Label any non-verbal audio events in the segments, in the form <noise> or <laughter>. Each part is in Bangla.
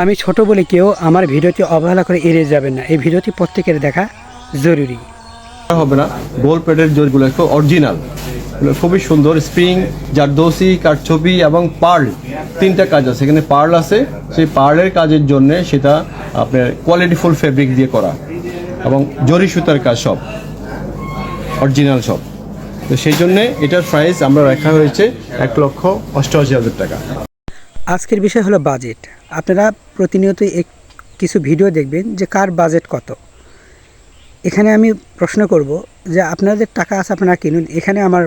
আমি ছোট বলে কেউ আমার ভিডিওটি অবহেলা করে এড়িয়ে যাবেন না। এই ভিডিওটি প্রত্যেকের দেখা জরুরি। হবে না। গোল প্লেটের জোরগুলো খুব অরিজিনাল খুবই সুন্দর। স্প্রিং, জারদোসি, কাঠছবি এবং পার্ল। তিনটা কাজ আছে। এখানে পার্ল আছে। সেই পার্লের কাজের জন্য সেটা আপনার কোয়ালিটিফুল ফেব্রিক দিয়ে করা। এবং জরি সুতার কাজ সব। অরিজিনাল সব। তো সেই জন্যে এটার প্রাইস আমরা রাখা হয়েছে এক লক্ষ অষ্টআশি হাজার টাকা। আজকের বিষয় হলো বাজেট। আপনারা প্রতিনিয়ত এক কিছু ভিডিও দেখবেন যে কার বাজেট কত। এখানে আমি প্রশ্ন করব যে আপনাদের টাকা আছে আপনারা কিনুন, এখানে আমার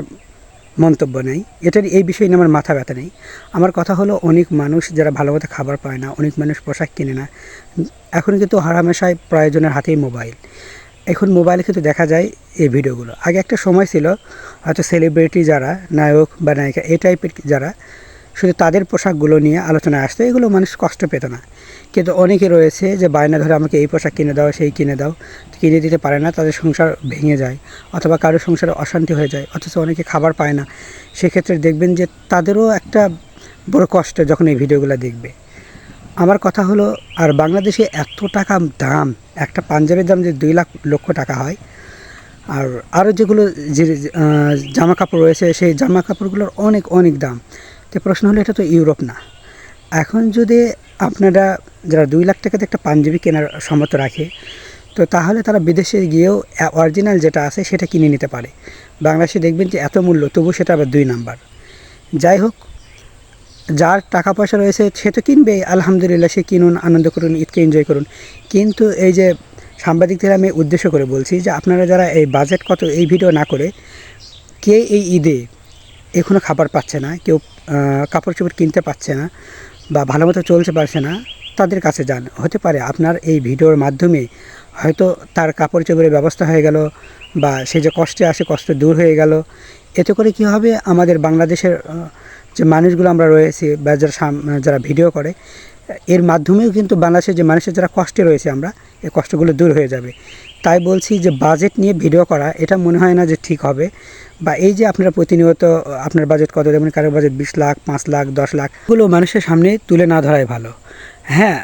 মন্তব্য নেই। এটার এই বিষয়ে নিয়ে আমার মাথা ব্যথা নেই। আমার কথা হলো অনেক মানুষ যারা ভালো মতো খাবার পায় না, অনেক মানুষ পোশাক কিনে না। এখন কিন্তু হারামেশায় প্রয়োজনের হাতেই মোবাইল। এখন মোবাইলে কিন্তু দেখা যায় এই ভিডিওগুলো। আগে একটা সময় ছিল হয়তো সেলিব্রিটি যারা, নায়ক বা নায়িকা, এই টাইপের যারা শুধু তাদের পোশাকগুলো নিয়ে আলোচনায় আসতো, এগুলো মানুষ কষ্ট পেত না। কিন্তু অনেকে রয়েছে যে, বায়না ধরে আমাকে এই পোশাক কিনে দাও, সেই কিনে দাও। কিনে দিতে পারে না, তাদের সংসার ভেঙে যায় অথবা কারোর সংসারে অশান্তি হয়ে যায়, অথচ অনেকে খাবার পায় না। সেক্ষেত্রে দেখবেন যে, তাদেরও একটা বড় কষ্ট যখন এই ভিডিওগুলো দেখবে। আমার কথা হলো, আর বাংলাদেশে এত টাকা দাম, একটা পাঞ্জাবের দাম যে দুই লাখ লক্ষ টাকা হয়, আর আরও যেগুলো যে জামা কাপড় রয়েছে, সেই জামা কাপড়গুলোর অনেক অনেক দাম। তো প্রশ্ন হলো, এটা তো ইউরোপ না। এখন যদি আপনারা, যারা দুই লাখ টাকাতে একটা পাঞ্জাবি কেনার সম্মত রাখে, তো তাহলে তারা বিদেশে গিয়েও অরিজিনাল যেটা আছে সেটা কিনে নিতে পারে। বাংলাদেশে দেখবেন যে এত মূল্য তবু সেটা আবার দুই নাম্বার। যাই হোক, যার টাকা পয়সা রয়েছে সে তো কিনবে, আলহামদুলিল্লাহ সে কিনুন, আনন্দ করুন, ঈদকে এনজয় করুন। কিন্তু এই যে সাংবাদিকদের আমি উদ্দেশ্য করে বলছি যে আপনারা যারা এই বাজেট কত, এই ভিডিও না করে, কে এই ঈদে এখনও খাবার পাচ্ছে না, কেউ কাপড় চোপড় কিনতে পারছে না বা ভালো মতো চলতে পারছে না, তাদের কাছে যান। হতে পারে আপনার এই ভিডিওর মাধ্যমে হয়তো তার কাপড় চোপড়ের ব্যবস্থা হয়ে গেল বা সে যে কষ্টে আসে, কষ্ট দূর হয়ে গেল। এতে করে কি হবে? আমাদের বাংলাদেশের যে মানুষগুলো আমরা রয়েছি বা যারা যারা ভিডিও করে, এর মাধ্যমেও কিন্তু বাংলাদেশের যে মানুষের যারা কষ্টে রয়েছে আমরা, এই কষ্টগুলো দূর হয়ে যাবে। তাই বলছি যে বাজেট নিয়ে ভিডিও করা, এটা মনে হয় না যে ঠিক হবে। বা এই যে আপনারা প্রতিনিয়ত, আপনার বাজেট কত যেমন কারোর বাজেট বিশ লাখ, পাঁচ লাখ, দশ লাখ, এগুলো মানুষের সামনে তুলে না ধরাই ভালো। হ্যাঁ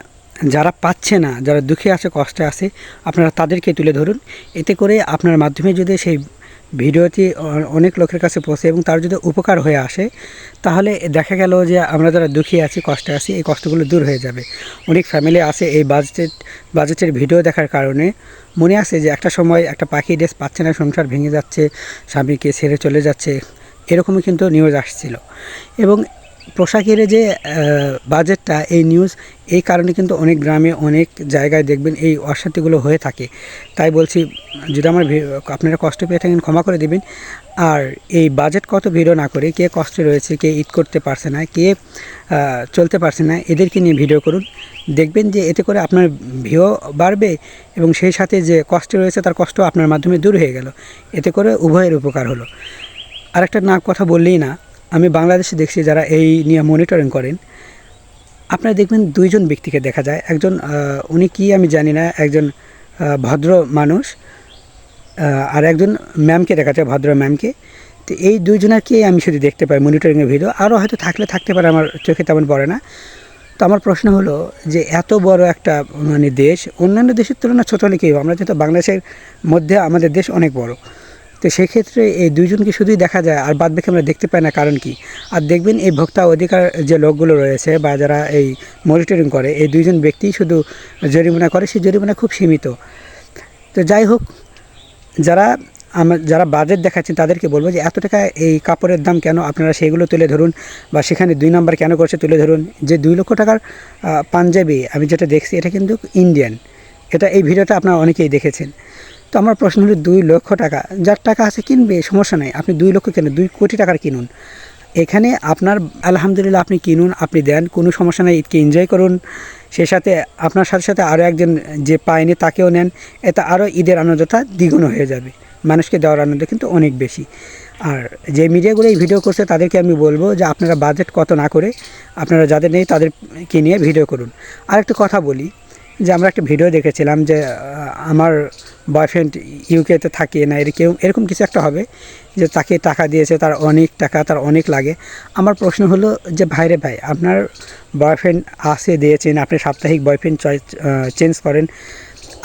যারা পাচ্ছে না, যারা দুঃখে আছে, কষ্টে আছে, আপনারা তাদেরকে তুলে ধরুন। এতে করে আপনার মাধ্যমে যদি সেই ভিডিওটি অনেক লোকের কাছে পৌঁছে এবং তার যদি উপকার হয়ে আসে, তাহলে দেখা গেল যে আমরা যারা দুঃখী আছি, কষ্টে আছি, এই কষ্টগুলো দূর হয়ে যাবে। অনেক ফ্যামিলি আছে এই বাজেটের বাজেটের ভিডিও দেখার কারণে। মনে আছে যে একটা সময় একটা পাখি ড্রেস পাচ্ছে না, সংসার ভেঙে যাচ্ছে, স্বামীকে ছেড়ে চলে যাচ্ছে, এরকমই কিন্তু নিউজ আসছিল। এবং পোশাকের যে বাজেটটা, এই নিউজ এই কারণে কিন্তু অনেক গ্রামে অনেক জায়গায় দেখবেন এই অশান্তিগুলো হয়ে থাকে। তাই বলছি, যদি আমার আপনারা কষ্ট পেয়ে থাকেন, ক্ষমা করে দেবেন। আর এই বাজেট কত ভিডিও না করে, কে কষ্টে রয়েছে, কে ঈদ করতে পারছে না, কে চলতে পারছে না, এদেরকে নিয়ে ভিডিও করুন। দেখবেন যে এতে করে আপনার ভিও বাড়বে এবং সেই সাথে যে কষ্ট রয়েছে, তার কষ্ট আপনার মাধ্যমে দূর হয়ে গেল। এতে করে উভয়ের উপকার হলো। আরেকটা না কথা বললেই না আমি বাংলাদেশে দেখছি যারা এই নিয়ে মনিটরিং করেন, আপনারা দেখবেন দুইজন ব্যক্তিকে দেখা যায়। একজন উনি কি আমি জানি না, একজন ভদ্র মানুষ আর একজন ম্যামকে দেখা যায়, ভদ্র ম্যামকে তো এই দুইজনেরকেই আমি শুধু দেখতে পাই মনিটরিংয়ের ভিডিও আরও হয়তো থাকলে থাকতে পারে, আমার চোখে তেমন পড়ে না। তো আমার প্রশ্ন হলো যে এত বড় একটা মানে দেশ, অন্যান্য দেশের তুলনায় ছোটো হলে কী আমরা যেহেতু বাংলাদেশের মধ্যে, আমাদের দেশ অনেক বড়। তো সেক্ষেত্রে এই দুইজনকে শুধুই দেখা যায়, আর বাদ বাকি আমরা দেখতে পাই না কারণ কি। আর দেখবেন এই ভোক্তা অধিকার যে লোকগুলো রয়েছে বা যারা এই মনিটরিং করে, এই দুইজন ব্যক্তিই শুধু জরিমানা করে, সেই জরিমানা খুব সীমিত। তো যাই হোক, যারা আমার যারা বাজেট দেখাচ্ছেন তাদেরকে বলব যে এত টাকা এই কাপড়ের দাম কেন আপনারা সেগুলো তুলে ধরুন বা সেখানে দুই নাম্বার কেন করছে তুলে ধরুন। যে দুই লক্ষ টাকার পাঞ্জাবি, আমি যেটা দেখছি এটা কিন্তু ইন্ডিয়ান এটা এই ভিডিওটা আপনারা অনেকেই দেখেছেন। তো আমার প্রশ্ন হলো দুই লক্ষ টাকা। যার টাকা আছে কিনবে, সমস্যা নাই। আপনি দুই লক্ষ কেন দুই কোটি টাকার কিনুন। এখানে আপনার, আলহামদুলিল্লাহ আপনি কিনুন, আপনি দেন, কোনো সমস্যা নেই ঈদকে এনজয় করুন। সে সাথে, আপনার সাথে সাথে আরও একজন যে পায়নি, তাকেও নেন। এতে আরও ঈদের আনন্দটা দ্বিগুণ হয়ে যাবে। মানুষকে দেওয়ার আনন্দ কিন্তু অনেক বেশি। আর যে মিডিয়াগুলো এই ভিডিও করছে, তাদেরকে আমি বলব যে আপনারা বাজেট কত না করে, আপনারা যাদের নেই তাদেরকে নিয়ে ভিডিও করুন। আর একটা কথা বলি, যে আমরা একটা ভিডিও দেখেছিলাম যে আমার বয়ফ্রেন্ড ইউকেতে থাকে না এরকম এরকম কিছু একটা হবে যে তাকে টাকা দিয়েছে, তার অনেক টাকা, তার অনেক লাগে। আমার প্রশ্ন হলো যে, ভাইরে ভাই, আপনার বয়ফ্রেন্ড আসে দিয়েছেন, আপনি সাপ্তাহিক বয়ফ্রেন্ড চয়েস চেঞ্জ করেন,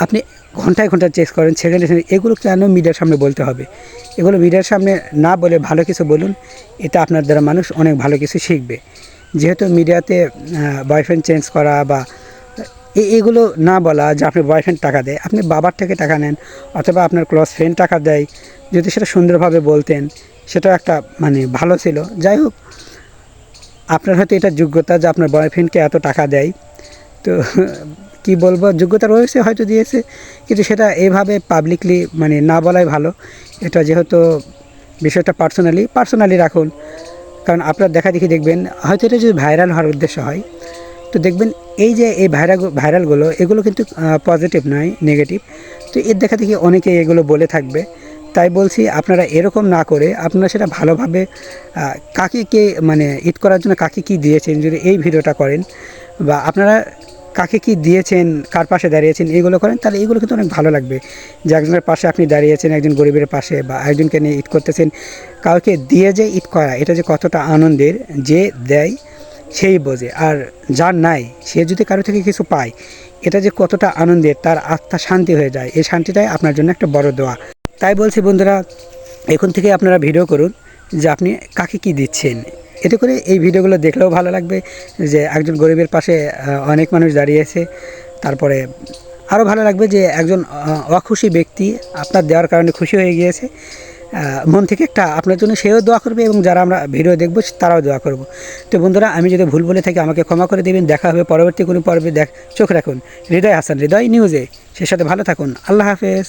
আপনি ঘন্টায় ঘন্টায় চেক করেন সেকেন্ডে এগুলো কেন মিডিয়ার সামনে বলতে হবে? এগুলো মিডিয়ার সামনে না বলে ভালো কিছু বলুন, এটা আপনার দ্বারা মানুষ অনেক ভালো কিছু শিখবে। যেহেতু মিডিয়াতে বয়ফ্রেন্ড চেঞ্জ করা বা এগুলো না বলা যে আপনি বয়ফ্রেন্ড টাকা দেয়। আপনি বাবার থেকে টাকা নেন অথবা আপনার ক্লোজ ফ্রেন্ড টাকা দেয়। যদি সেটা সুন্দরভাবে বলতেন সেটা একটা মানে ভালো ছিল। যাই হোক, আপনার হয়তো এটা যোগ্যতা যে আপনার বয়ফ্রেন্ডকে এত টাকা দেয়। তো <laughs> কি বলব, যোগ্যতা রয়েছে, হয়তো দিয়েছে। কিন্তু সেটা এভাবে পাবলিকলি মানে না বলাই ভালো। এটা যেহেতু বিষয়টা পার্সোনালি পার্সোনালি রাখুন। কারণ আপনার দেখা দেখি দেখবেন, হয়তো এটা যদি ভাইরাল হওয়ার উদ্দেশ্য হয় তো দেখবেন এই যে এই ভাইরাল ভাইরালগুলো এগুলো কিন্তু পজিটিভ নয় নেগেটিভ তো এর দেখা দেখি অনেকে এগুলো বলে থাকবে। তাই বলছি আপনারা এরকম না করে আপনারা সেটা ভালোভাবে কাকে কে মানে ঈদ করার জন্য কাকে কি দিয়েছেন, যদি এই ভিডিওটা করেন বা আপনারা কাকে কি দিয়েছেন, কার পাশে দাঁড়িয়েছেন এইগুলো করেন, তাহলে এগুলো কিন্তু অনেক ভালো লাগবে। যে একজনের পাশে আপনি দাঁড়িয়েছেন, একজন গরিবের পাশে বা একজনকে নিয়ে ঈদ করতেছেন, কাউকে দিয়ে যে ঈদ করা, এটা যে কতটা আনন্দের, যে দেয় সেই বোঝে। আর যার নাই, সে যদি কারও থেকে কিছু পায়, এটা যে কতটা আনন্দের, তার আত্মা শান্তি হয়ে যায়। এই শান্তিটাই আপনার জন্য একটা বড় দোয়া। তাই বলছি বন্ধুরা, এখন থেকে আপনারা ভিডিও করুন যে আপনি কাকে কি দিচ্ছেন। এতে করে এই ভিডিওগুলো দেখলেও ভালো লাগবে যে একজন গরিবের পাশে অনেক মানুষ দাঁড়িয়েছে তারপরে আরও ভালো লাগবে যে একজন অখুশি ব্যক্তি আপনার দেওয়ার কারণে খুশি হয়ে গিয়েছে। মন থেকে একটা আপনার জন্য সেও দোয়া করবে এবং যারা আমরা ভিডিও দেখব তারাও দোয়া করব। তো বন্ধুরা, আমি যদি ভুল বলে থাকি, আমাকে ক্ষমা করে দেবেন। দেখা হবে পরবর্তী কোনো পর্বে। দেখ, চোখ রাখুন। হৃদয় হাসান, হৃদয় নিউজে। সে সাথে ভালো থাকুন। আল্লাহ হাফেজ।